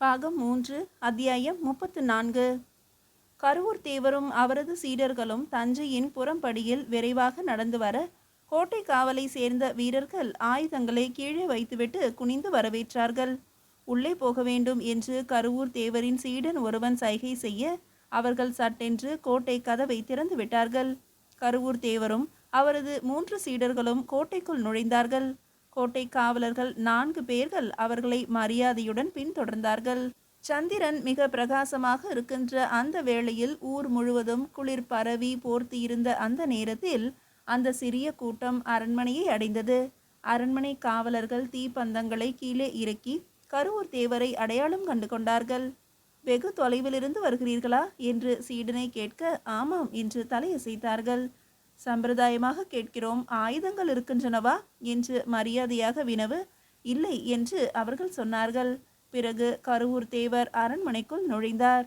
பாகம் மூன்று அத்தியாயம் முப்பத்து நான்கு. கருவூர் தேவரும் அவரது சீடர்களும் தஞ்சையின் புறம்படியில் விரைவாக நடந்து வர கோட்டை காவலை சேர்ந்த வீரர்கள் ஆயுதங்களை கீழே வைத்துவிட்டு குனிந்து வரவேற்றார்கள். உள்ளே போக வேண்டும் என்று கருவூர் தேவரின் சீடன் ஒருவன் சைகை செய்ய அவர்கள் சட்டென்று கோட்டை கதவை திறந்து விட்டார்கள். கருவூர் தேவரும் அவரது மூன்று சீடர்களும் கோட்டைக்குள் நுழைந்தார்கள். கோட்டை காவலர்கள் நான்கு பேர்கள் அவர்களை மரியாதையுடன் பின்தொடர்ந்தார்கள். சந்திரன் மிக பிரகாசமாக இருக்கின்ற அந்த வேளையில் ஊர் முழுவதும் குளிர் பரவி போர்த்தியிருந்த அந்த நேரத்தில் அந்த சிறிய கூட்டம் அரண்மனையை அடைந்தது. அரண்மனை காவலர்கள் தீப்பந்தங்களை கீழே இறக்கி கருவூர் தேவரை அடையாளம் கண்டு கொண்டார்கள். வெகு தொலைவிலிருந்து வருகிறீர்களா? என்று சீடனை கேட்க ஆமாம் என்று தலையசைத்தார்கள். சம்பிரதாயமாக கேட்கிறோம். ஆயுதங்கள் இருக்கின்றனவா? என்று மரியாதையாக வினவு இல்லை என்று அவர்கள் சொன்னார்கள். பிறகு கருவூர் தேவர் அரண்மனைக்குள் நுழைந்தார்.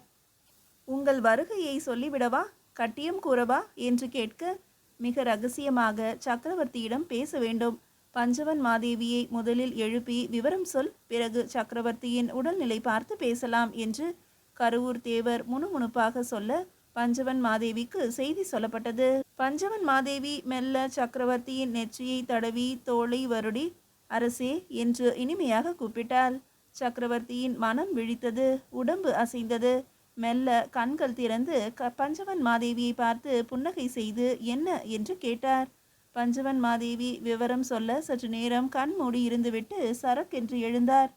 உங்கள் வருகையை சொல்லிவிடவா? கட்டியம் கூறவா? என்று கேட்க மிக ரகசியமாக சக்கரவர்த்தியிடம் பேச வேண்டும். பஞ்சவன் மாதேவியை முதலில் எழுப்பி விவரம் சொல். பிறகு சக்கரவர்த்தியின் உடல்நிலை பார்த்து பேசலாம் என்று கருவூர் தேவர் முணுமுணுப்பாக சொல்ல பஞ்சவன் மாதேவிக்கு செய்தி சொல்லப்பட்டது. பஞ்சவன் மாதேவி மெல்ல சக்கரவர்த்தியின் நெற்றியை தடவி தோளை வருடி அரசே என்று இனிமையாக கூப்பிட்டாள். சக்கரவர்த்தியின் மனம் விழித்தது உடம்பு அசைந்தது. மெல்ல கண்கள் திறந்து க பஞ்சவன் மாதேவியை பார்த்து புன்னகை செய்து என்ன? என்று கேட்டார். பஞ்சவன் மாதேவி விவரம் சொல்ல சற்று நேரம் கண் மூடி இருந்துவிட்டு சரக்கென்று எழுந்தார்.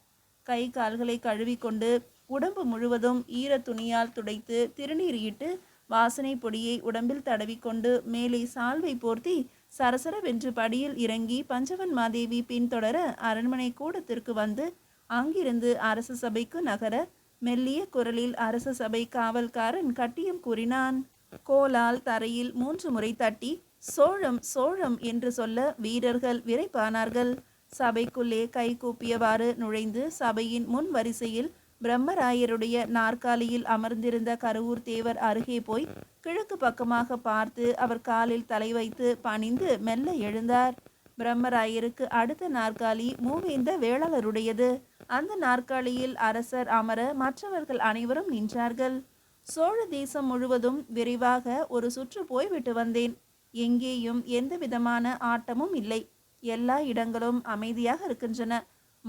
கை கால்களை கழுவிக்கொண்டு உடம்பு முழுவதும் ஈர துணியால் துடைத்து திருநீர் இட்டு வாசனை பொடியை உடம்பில் தடவிக்கொண்டு மேலே சால்வை போர்த்தி சரசரவென்று படியில் இறங்கி பஞ்சவன் மாதேவி பின்தொடர அரண்மனை கூடத்திற்கு வந்து அங்கிருந்து அரச சபைக்கு நகர மெல்லிய குரலில் அரச சபை காவல்காரன் கட்டியம் கூறினான். கோலால் தரையில் மூன்று முறை தட்டி சோழம் சோழம் என்று சொல்ல வீரர்கள் விரைப்பானார்கள். சபைக்குள்ளே கை கூப்பியவாறு நுழைந்து சபையின் முன் வரிசையில் பிரம்மராயருடைய நாற்காலியில் அமர்ந்திருந்த கருவூர் தேவர் அருகே போய் கிழக்கு பக்கமாக பார்த்து அவர் காலில் தலை வைத்து பணிந்து மெல்ல எழுந்தார். பிரம்மராயருக்கு அடுத்த நாற்காலி மூவேந்த வேளாளருடையது. அந்த நாற்காலியில் அரசர் அமர மற்றவர்கள் அனைவரும் நின்றார்கள். சோழ தேசம் முழுவதும் விரைவாக ஒரு சுற்று போய்விட்டு வந்தேன். எங்கேயும் எந்த விதமான ஆட்டமும் இல்லை. எல்லா இடங்களும் அமைதியாக இருக்கின்றன.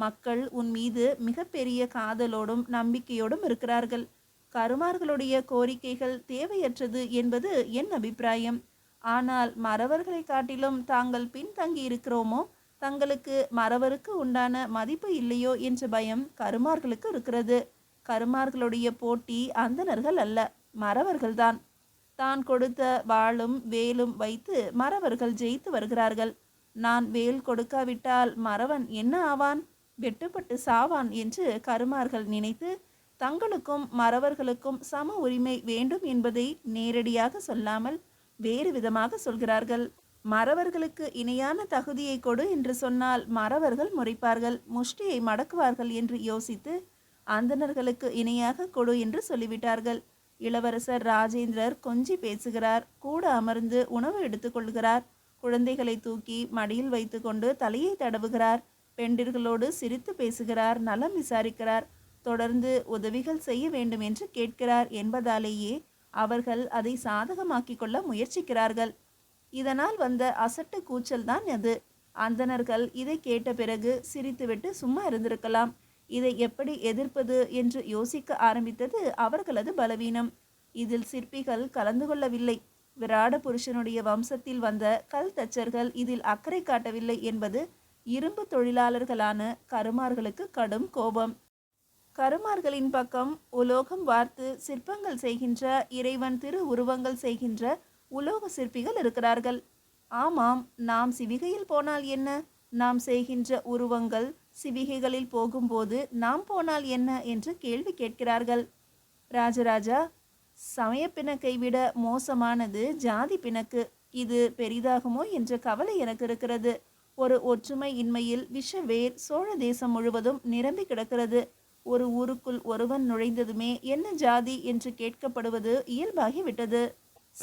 மக்கள் உன் மீது மிகப்பெரிய காதலோடும் நம்பிக்கையோடும் இருக்கிறார்கள். கருமார்களுடைய கோரிக்கைகள் தேவையற்றது என்பது என் அபிப்பிராயம். ஆனால் மறவர்களை காட்டிலும் தாங்கள் பின்தங்கி இருக்கிறோமோ? தங்களுக்கு மறவருக்கு உண்டான மதிப்பு இல்லையோ என்ற பயம் கருமார்களுக்கு இருக்கிறது. கருமார்களுடைய போட்டி அந்தணர்கள் அல்ல மறவர்கள்தான். தான் கொடுத்த வாளும் வேலும் வைத்து மறவர்கள் ஜெயித்து வருகிறார்கள். நான் வேல் கொடுக்காவிட்டால் மறவன் என்ன ஆவான்? வெட்டுப்பட்டு சாவான் என்று கருமார்கள் நினைத்து தங்களுக்கும் மறவர்களுக்கும் சம உரிமை வேண்டும் என்பதை நேரடியாக சொல்லாமல் வேறு விதமாக சொல்கிறார்கள். மறவர்களுக்கு இணையான தகுதியை கொடு என்று சொன்னால் மறவர்கள் முறைப்பார்கள் முஷ்டியை மடக்குவார்கள் என்று யோசித்து அந்தணர்களுக்கு இணையாக கொடு என்று சொல்லிவிட்டார்கள். இளவரசர் ராஜேந்திரர் கொஞ்சி பேசுகிறார் கூட அமர்ந்து உணவு எடுத்துக்கொள்கிறார் குழந்தைகளை தூக்கி மடியில் வைத்துக்கொண்டு தலையை தடவுகிறார். பெண்டிர்களோடு சிரித்து பேசுகிறார் நலம் விசாரிக்கிறார் தொடர்ந்து உதவிகள் செய்ய வேண்டும் என்று கேட்கிறார் என்பதாலேயே அவர்கள் அதை சாதகமாக்கிக் கொள்ள முயற்சிக்கிறார்கள். இதனால் வந்த அசட்டு கூச்சல் தான் அது. அந்தணர்கள் இதை கேட்ட பிறகு சிரித்துவிட்டு சும்மா இருந்திருக்கலாம். இதை எப்படி எதிர்ப்பது என்று யோசிக்க ஆரம்பித்தது அவர்களது பலவீனம். இதில் சிற்பிகள் கலந்து கொள்ளவில்லை. விராட புருஷனுடைய வம்சத்தில் வந்த கல் தச்சர்கள் இதில் அக்கறை காட்டவில்லை என்பது இரும்பு தொழிலாளர்களான கருமார்களுக்கு கடும் கோபம். கருமார்களின் பக்கம் உலோகம் வார்த்து சிற்பங்கள் செய்கின்ற இறைவன் திரு உருவங்கள் செய்கின்ற உலோக சிற்பிகள் இருக்கிறார்கள். ஆமாம் நாம் சிவிகையில் போனால் என்ன? நாம் செய்கின்ற உருவங்கள் சிவிகைகளில் போகும்போது நாம் போனால் என்ன என்று கேள்வி கேட்கிறார்கள். ராஜராஜா சமய பிணக்கை விட மோசமானது ஜாதி பிணக்கு. இது பெரிதாகுமோ என்ற கவலை எனக்கு இருக்கிறது. ஒரு ஒற்றுமை இன்மையில் விஷவேர் சோழ தேசம் முழுவதும் நிரம்பி கிடக்கிறது. ஒரு ஊருக்குள் ஒருவன் நுழைந்ததுமே என்ன ஜாதி என்று கேட்கப்படுவது இயல்பாகிவிட்டது.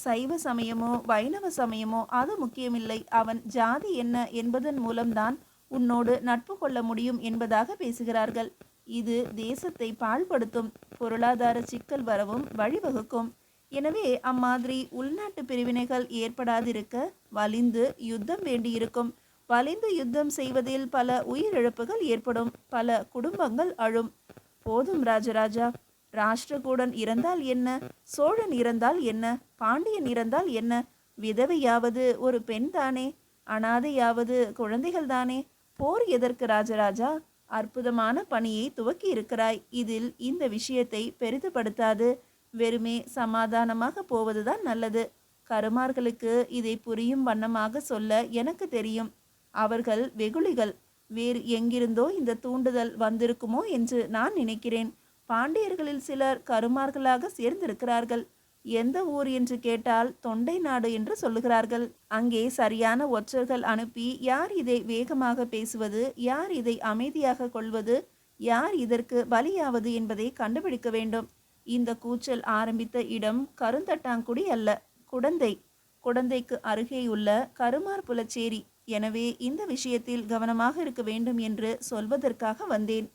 சைவ சமயமோ வைணவ சமயமோ அது முக்கியமில்லை. அவன் ஜாதி என்ன என்பதன் மூலம்தான் உன்னோடு நட்பு கொள்ள முடியும் என்பதாக பேசுகிறார்கள். இது தேசத்தை பாழ்படுத்தும் பொருளாதார சிக்கல் வரவும் வழிவகுக்கும். எனவே அம்மாதிரி உள்நாட்டு பிரிவினைகள் ஏற்படாதிருக்க வலிந்து யுத்தம் வேண்டியிருக்கும். வலிந்து யுத்தம் செய்வதில் பல உயிரிழப்புகள் ஏற்படும். பல குடும்பங்கள் அழும். போதும் ராஜராஜா. ராஷ்டிரகூடன் இறந்தால் என்ன? சோழன் இறந்தால் என்ன? பாண்டியன் இறந்தால் என்ன? விதவையாவது ஒரு பெண் தானே? அனாதையாவது குழந்தைகள் தானே? போர் எதற்கு ராஜராஜா? அற்புதமான பணியை துவக்கி இருக்கிறாய். இதில் இந்த விஷயத்தை பெரிதுபடுத்தாது. வெறுமே சமாதானமாக போவதுதான் நல்லது. கருமார்களுக்கு இதை புரியும் வண்ணமாக சொல்ல எனக்கு தெரியும். அவர்கள் வெகுளிகள் வேறு எங்கிருந்தோ இந்த தூண்டுதல் வந்திருக்குமோ என்று நான் நினைக்கிறேன். பாண்டியர்களில் சிலர் கருமார்களாக சேர்ந்திருக்கிறார்கள். எந்த ஊர் என்று கேட்டால் தொண்டை நாடு என்று சொல்லுகிறார்கள். அங்கே சரியான ஒற்றர்கள் அனுப்பி யார் இதை வேகமாக பேசுவது யார் இதை அமைதியாக கொள்வது யார் இதற்கு பலியாவது என்பதை கண்டுபிடிக்க வேண்டும். இந்த கூச்சல் ஆரம்பித்த இடம் கருந்தட்டாங்குடி அல்ல குடந்தை. குடந்தைக்கு அருகேயுள்ள கருமார் புலச்சேரி. எனவே இந்த விஷயத்தில் கவனமாக இருக்க வேண்டும் என்று சொல்வதற்காக வந்தேன்.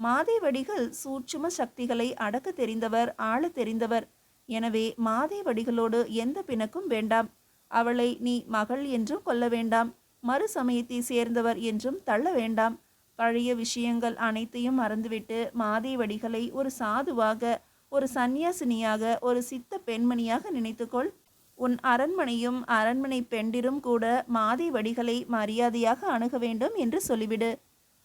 மாதேவடிகள் சூட்சும சக்திகளை அடக்க தெரிந்தவர் ஆள தெரிந்தவர். எனவே மாதேவடிகளோடு எந்த பிணக்கும் வேண்டாம். அவளை நீ மகள் என்றும் கொள்ள வேண்டாம். மறு சமயத்தை சேர்ந்தவர் என்றும் தள்ள வேண்டாம். பழைய விஷயங்கள் அனைத்தையும் மறந்துவிட்டு மாதேவடிகளை ஒரு சாதுவாக ஒரு சந்நியாசினியாக ஒரு சித்த பெண்மணியாக நினைத்துக்கொள். உன் அரண்மனையும் அரண்மனை பெண்டிரும் கூட மாதேவடிகளை மரியாதையாக அணுக வேண்டும் என்று சொல்லிவிடு.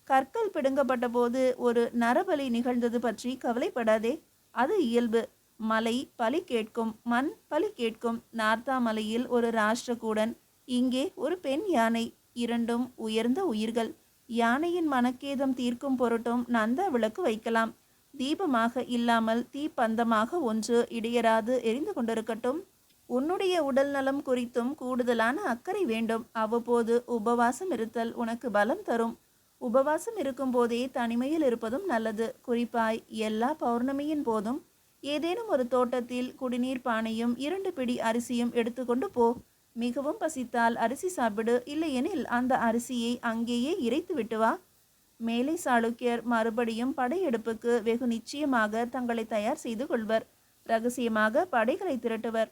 கற்கள் பிடுங்கப்பட்ட போது ஒரு நரபலி நிகழ்ந்தது பற்றி கவலைப்படாதே. அது இயல்பு. மலை பலி கேட்கும் மண் பலி கேட்கும். நார்த்தாமலையில் ஒரு ராஷ்டிரகூடன். இங்கே ஒரு பெண் யானை. இரண்டும் உயர்ந்த உயிர்கள். யானையின் மனக்கேதம் தீர்க்கும் பொருட்டும் நந்த விளக்கு வைக்கலாம். தீபமாக இல்லாமல் தீப்பந்தமாக ஒன்று இடையராது எரிந்து கொண்டிருக்கட்டும். உன்னுடைய உடல் நலம் குறித்தும் கூடுதலான அக்கறை வேண்டும். அவ்வப்போது உபவாசம் இருத்தல் உனக்கு பலம் தரும். உபவாசம் இருக்கும் போதே தனிமையில் இருப்பதும் நல்லது. குறிப்பாய் எல்லா பௌர்ணமியின் போதும் ஏதேனும் ஒரு தோட்டத்தில் குடிநீர் பானையும் இரண்டு பிடி அரிசியும் எடுத்துக்கொண்டு போ. மிகவும் பசித்தால் அரிசி சாப்பிடு. இல்லையெனில் அந்த அரிசியை அங்கேயே இறைத்து விட்டு வா. மேலை சாளுக்கியர் மறுபடியும் படையெடுப்புக்கு வெகு நிச்சயமாக தங்களை தயார் செய்து கொள்வர். ரகசியமாக படைகளை திரட்டுவர்.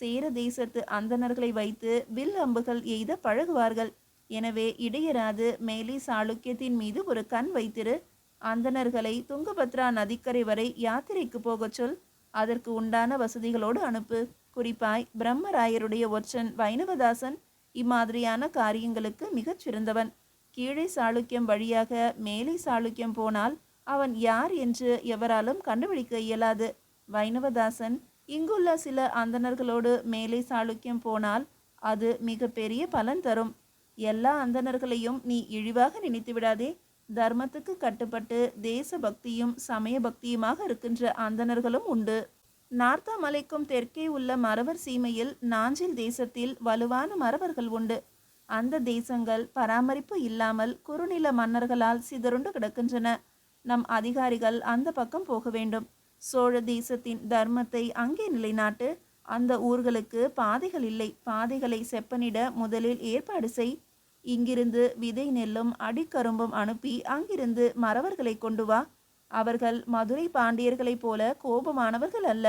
சேர தேசத்து அந்தணர்களை வைத்து வில் அம்புகள் எய்த பழகுவார்கள். எனவே இடையராது மேலே சாளுக்கியத்தின் மீது ஒரு கண் வைத்திரு. அந்தணர்களை துங்கபத்ரா நதிக்கரை வரை யாத்திரைக்கு போகச் சொல். அதற்கு உண்டான வசதிகளோடு அனுப்பு. குறிப்பாய் பிரம்மராயருடைய ஒற்றன் வைணவதாசன் இம்மாதிரியான காரியங்களுக்கு மிகச் சிறந்தவன். கீழே சாளுக்கியம் வழியாக மேலே சாளுக்கியம் போனால் அவன் யார் என்று எவராலும் கண்டுபிடிக்க இயலாது. வைணவதாசன் இங்குள்ள சில அந்தணர்களோடு மேலே சாளுக்கியம் போனால் அது மிக பெரிய பலன் தரும். எல்லா அந்தணர்களையும் நீ இழிவாக நினைத்து விடாதே. தர்மத்துக்கு கட்டுப்பட்டு தேச பக்தியும் சமய பக்தியுமாக இருக்கின்ற அந்தணர்களும் உண்டு. நார்த்தா மலைக்கும் தெற்கே உள்ள மறவர் சீமையில் நாஞ்சில் தேசத்தில் வலுவான மறவர்கள் உண்டு. அந்த தேசங்கள் பராமரிப்பு இல்லாமல் குறுநில மன்னர்களால் சிதறுண்டு கிடக்கின்றன. நம் அதிகாரிகள் அந்த பக்கம் போக வேண்டும். சோழ தேசத்தின் தர்மத்தை அங்கே நிலைநாட்டு அந்த ஊர்களுக்கு பாதைகள் இல்லை. பாதைகளை செப்பனிட முதலில் ஏற்பாடு செய். இங்கிருந்து விதை நெல்லும் அடிக்கரும்பும் அனுப்பி அங்கிருந்து மறவர்களை கொண்டு வா. அவர்கள் மதுரை பாண்டியர்களைப் போல கோபமானவர்கள் அல்ல.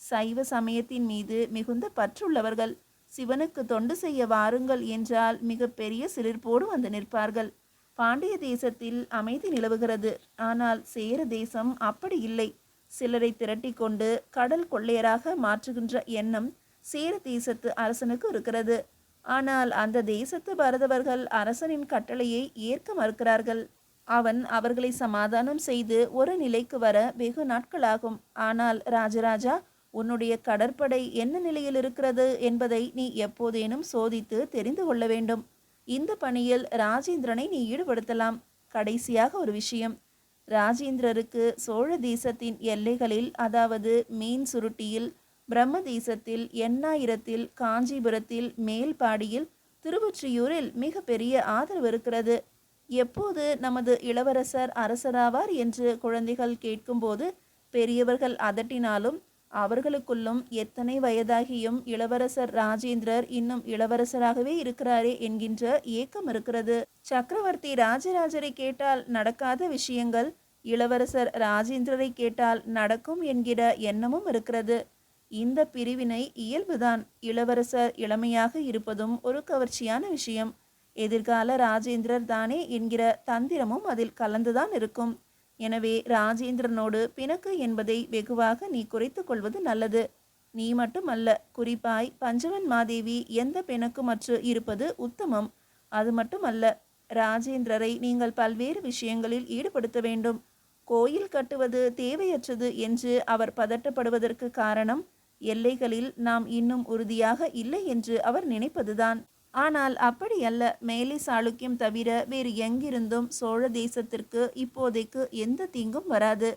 சைவ சமயத்தின் மீது மிகுந்த பற்றுள்ளவர்கள். சிவனுக்கு தொண்டு செய்ய வாருங்கள் என்றால் மிக பெரிய சிலிர்ப்போடு வந்து நிற்பார்கள். பாண்டிய தேசத்தில் அமைதி நிலவுகிறது. ஆனால் சேர தேசம் அப்படி இல்லை. சிலரை திரட்டி கொண்டு கடல் கொள்ளையராக மாற்றுகின்ற எண்ணம் சேர தேசத்து அரசனுக்கு இருக்கிறது. ஆனால் அந்த தேசத்து பரதவர்கள் அரசனின் கட்டளையை ஏற்க மறுக்கிறார்கள். அவன் அவர்களை சமாதானம் செய்து ஒரு நிலைக்கு வர வெகு நாட்களாகும். ஆனால் ராஜராஜா உன்னுடைய கடற்படை என்ன நிலையில் இருக்கிறது? என்பதை நீ எப்போதேனும் சோதித்து தெரிந்து கொள்ள வேண்டும். இந்த பணியில் ராஜேந்திரனை நீ ஈடுபடுத்தலாம். கடைசியாக ஒரு விஷயம் ராஜேந்திரருக்கு சோழ தேசத்தின் எல்லைகளில் அதாவது மீன் சுருட்டியில் பிரம்ம தேசத்தில் எண்ணாயிரத்தில் காஞ்சிபுரத்தில் மேல்பாடியில் திருவொற்றியூரில் மிக பெரிய ஆதரவு இருக்கிறது. எப்போது நமது இளவரசர் அரசராவார் என்று குழந்தைகள் கேட்கும்போது பெரியவர்கள் அதட்டினாலும் அவர்களுக்குள்ளும் எத்தனை வயதாகியும் இளவரசர் ராஜேந்திரர் இன்னும் இளவரசராகவே இருக்கிறாரே என்கின்ற ஏக்கம் இருக்கிறது. சக்கரவர்த்தி ராஜராஜரை கேட்டால் நடக்காத விஷயங்கள் இளவரசர் ராஜேந்திரரை கேட்டால் நடக்கும் என்கிற எண்ணமும் இருக்கிறது. இந்த பிரிவினை இயல்புதான். இளவரசர் இளமையாக இருப்பதும் ஒரு கவர்ச்சியான விஷயம். எதிர்கால ராஜேந்திரர் தானே என்கிற தந்திரமும் அதில் கலந்துதான் இருக்கும். எனவே ராஜேந்திரனோடு பிணக்கு என்பதை வெகுவாக நீ குறைத்து கொள்வது நல்லது. நீ மட்டுமல்ல குறிப்பாய் பஞ்சவன் மாதேவி எந்த பிணக்குமற்று இருப்பது உத்தமம். அது மட்டுமல்ல ராஜேந்திரரை நீங்கள் பல்வேறு விஷயங்களில் ஈடுபடுத்த வேண்டும். கோயில் கட்டுவது தேவையற்றது என்று அவர் பதட்டப்படுவதற்கு காரணம் எல்லைகளில் நாம் இன்னும் உறுதியாக இல்லை என்று அவர் நினைப்பதுதான். ஆனால் அப்படியல்ல மேலை சாளுக்கியம் தவிர வேறு எங்கிருந்தும் சோழ தேசத்திற்கு இப்போதைக்கு எந்த தீங்கும் வராது.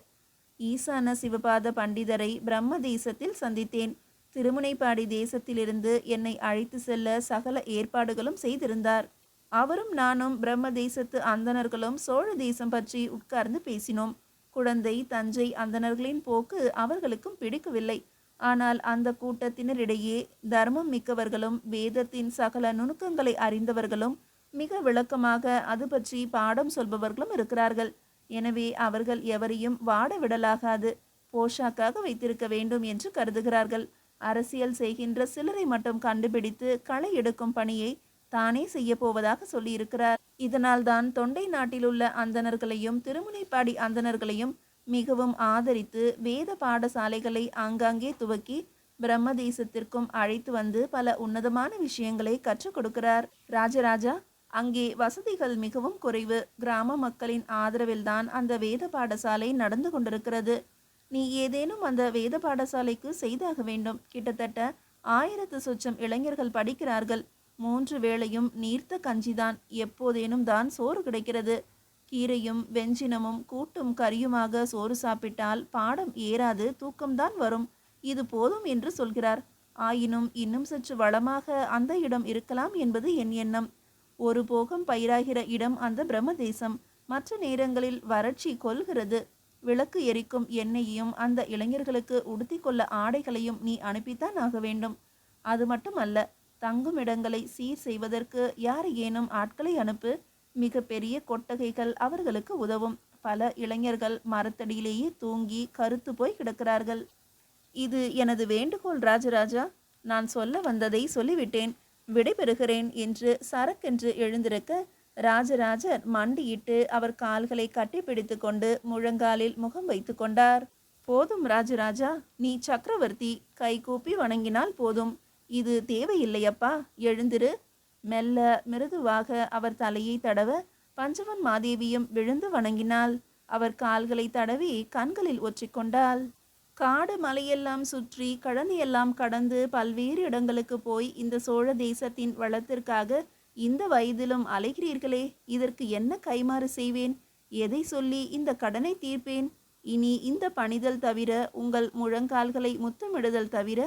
ஈசான சிவபாத பண்டிதரை பிரம்ம தேசத்தில் சந்தித்தேன். திருமுனைப்பாடி தேசத்திலிருந்து என்னை அழைத்து செல்ல சகல ஏற்பாடுகளும் செய்திருந்தார். அவரும் நானும் பிரம்ம தேசத்து அந்தணர்களும் சோழ தேசம் பற்றி உட்கார்ந்து பேசினோம். குழந்தை தஞ்சை அந்தணர்களின் போக்கு அவர்களுக்கும் பிடிக்கவில்லை. ஆனால் அந்த கூட்டத்தினரிடையே தர்மம் மிக்கவர்களும் வேதத்தின் சகல நுணுக்கங்களை அறிந்தவர்களும் மிக விளக்கமாக அது பற்றி பாடம் சொல்பவர்களும் இருக்கிறார்கள். எனவே அவர்கள் எவரையும் வாட விடலாகாது போஷாக்காக வைத்திருக்க வேண்டும் என்று கருதுகிறார்கள். அரசியல் செய்கின்ற சிலரை மட்டும் கண்டுபிடித்து களை எடுக்கும் பணியை தானே செய்ய போவதாக சொல்லியிருக்கிறார். இதனால்தான் தொண்டை நாட்டிலுள்ள அந்தணர்களையும் திருமுனைப்பாடி அந்தணர்களையும் மிகவும் ஆதரித்து வேத பாடசாலைகளை ஆங்காங்கே துவக்கி பிரம்மதேசத்திற்கும் அழைத்து வந்து பல உன்னதமான விஷயங்களை கற்றுக் கொடுக்கிறார். ராஜராஜா அங்கே வசதிகள் மிகவும் குறைவு. கிராம மக்களின் ஆதரவில்தான் அந்த வேத பாடசாலை நடந்து கொண்டிருக்கிறது. நீ ஏதேனும் அந்த வேத பாடசாலைக்கு செய்தாக வேண்டும். கிட்டத்தட்ட ஆயிரத்து சொச்சம் இளைஞர்கள் படிக்கிறார்கள். மூன்று வேளையும் நீர்த்த கஞ்சிதான். எப்போதேனும் தான் சோறு கிடைக்கிறது. கீரையும் வெஞ்சினமும் கூட்டும் கரியுமாக சோறு சாப்பிட்டால் பாடம் ஏறாது தூக்கம்தான் வரும். இது போதும் என்று சொல்கிறார். ஆயினும் இன்னும் சற்று வளமாக அந்த இடம் இருக்கலாம் என்பது என் எண்ணம். ஒரு போகம் பயிராகிற இடம் அந்த பிரம்ம தேசம் மற்ற நேரங்களில் வறட்சி கொள்கிறது விளக்கு எரிக்கும் எண்ணெயையும் அந்த இளைஞர்களுக்கு உடுத்தி கொள்ள ஆடைகளையும் நீ அனுப்பித்தான் ஆக வேண்டும். அது மட்டுமல்ல தங்கும் இடங்களை சீர் செய்வதற்கு யார் ஏனும் ஆட்களை அனுப்பு மிக பெரிய கொட்டகைகள் அவர்களுக்கு உதவும். பல இளைஞர்கள் மரத்தடியிலேயே தூங்கி கருத்து போய் கிடக்கிறார்கள். இது எனது வேண்டுகோள் ராஜராஜா. நான் சொல்ல வந்ததை சொல்லிவிட்டேன். விடைபெறுகிறேன் என்று சரக்கென்று எழுந்திருக்க ராஜராஜர் மண்டியிட்டு அவர் கால்களை கட்டிப்பிடித்து கொண்டு முழங்காலில் முகம் வைத்து கொண்டார். போதும் ராஜராஜா. நீ சக்கரவர்த்தி. கை கூப்பி வணங்கினால் போதும். இது தேவையில்லையப்பா. எழுந்திரு. மெல்ல மிருதுவாக அவர் தலையை தடவ பஞ்சவன் மாதேவியும் விழுந்து வணங்கினாள். அவர் கால்களை தடவி கண்களில் ஒற்றிக்கொண்டாள் காடு மலையெல்லாம் சுற்றி கழனியெல்லாம் கடந்து பல்வேறு இடங்களுக்கு போய் இந்த சோழ தேசத்தின் வளத்திற்காக இந்த வயதிலும் அலைகிறீர்களே இதற்கு என்ன கைமாறு செய்வேன்? எதை சொல்லி இந்த கடனை தீர்ப்பேன்? இனி இந்த பணிதல் தவிர உங்கள் முழங்கால்களை முத்தமிடுதல் தவிர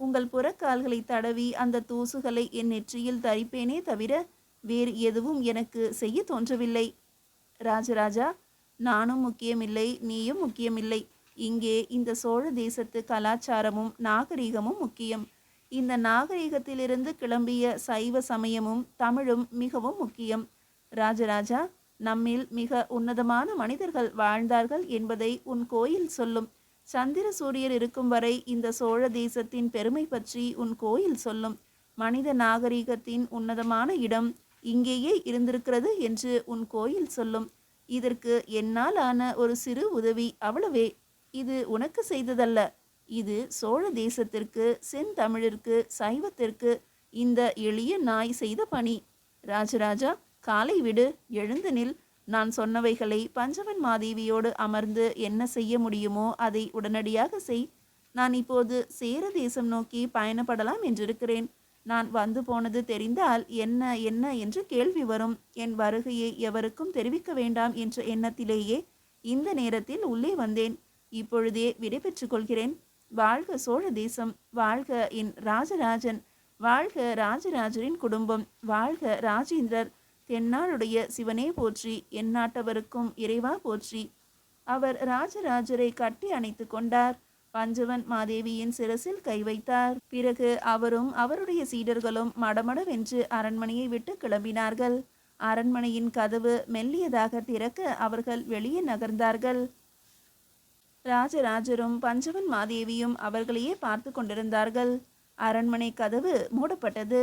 உங்கள் புறக்கால்களை தடவி அந்த தூசுகளை என் நெற்றியில் தரிப்பேனே தவிர வேறு எதுவும் எனக்கு செய்ய தோன்றவில்லை. ராஜராஜா நானும் முக்கியமில்லை நீயும் முக்கியமில்லை. இங்கே இந்த சோழ தேசத்து கலாச்சாரமும் நாகரிகமும் முக்கியம். இந்த நாகரிகத்திலிருந்து கிளம்பிய சைவ சமயமும் தமிழும் மிகவும் முக்கியம். ராஜராஜா நம்மில் மிக உன்னதமான மனிதர்கள் வாழ்ந்தார்கள் என்பதை உன் கோயில் சொல்லும். சந்திர சூரியர் இருக்கும் வரை இந்த சோழ தேசத்தின் பெருமை பற்றி உன் கோயில் சொல்லும். மனித நாகரிகத்தின் உன்னதமான இடம் இங்கேயே இருந்திருக்கிறது என்று உன் கோயில் சொல்லும். இதற்கு என்னால் ஆன ஒரு சிறு உதவி அவ்வளவே. இது உனக்கு செய்ததல்ல. இது சோழ தேசத்திற்கு செந்தமிழிற்கு சைவத்திற்கு இந்த எளிய நாய் செய்த பணி. ராஜராஜா காலை விடு எழுந்து நில். நான் சொன்னவைகளை பஞ்சவன் மாதேவியோடு அமர்ந்து என்ன செய்ய முடியுமோ அதை உடனடியாக செய். நான் இப்போது சேர தேசம் நோக்கி பயணப்படலாம் என்றிருக்கிறேன். நான் வந்து போனது தெரிந்தால் என்ன என்ன என்று கேள்வி வரும். என் வருகையை எவருக்கும் தெரிவிக்க வேண்டாம் என்ற எண்ணத்திலேயே இந்த நேரத்தில் உள்ளே வந்தேன். இப்பொழுதே விடைபெற்றுக் கொள்கிறேன். வாழ்க சோழ தேசம் வாழ்க என் ராஜராஜன் வாழ்க ராஜராஜரின் குடும்பம் வாழ்க ராஜேந்திரர் தென்னாளுடைய சிவனே போற்றி எந்நாட்டவருக்கும் இறைவா போற்றி. அவர் ராஜராஜரை கட்டி அணைத்து கொண்டார். பஞ்சவன் மாதேவியின் சிரசில் கை வைத்தார். பிறகு அவரும் அவருடைய சீடர்களும் மடமடவென்று அரண்மனையை விட்டு கிளம்பினார்கள். அரண்மனையின் கதவு மெல்லியதாக திறக்க அவர்கள் வெளியே நகர்ந்தார்கள். ராஜராஜரும் பஞ்சவன் மாதேவியும் அவர்களையே பார்த்து கொண்டிருந்தார்கள். அரண்மனை கதவு மூடப்பட்டது.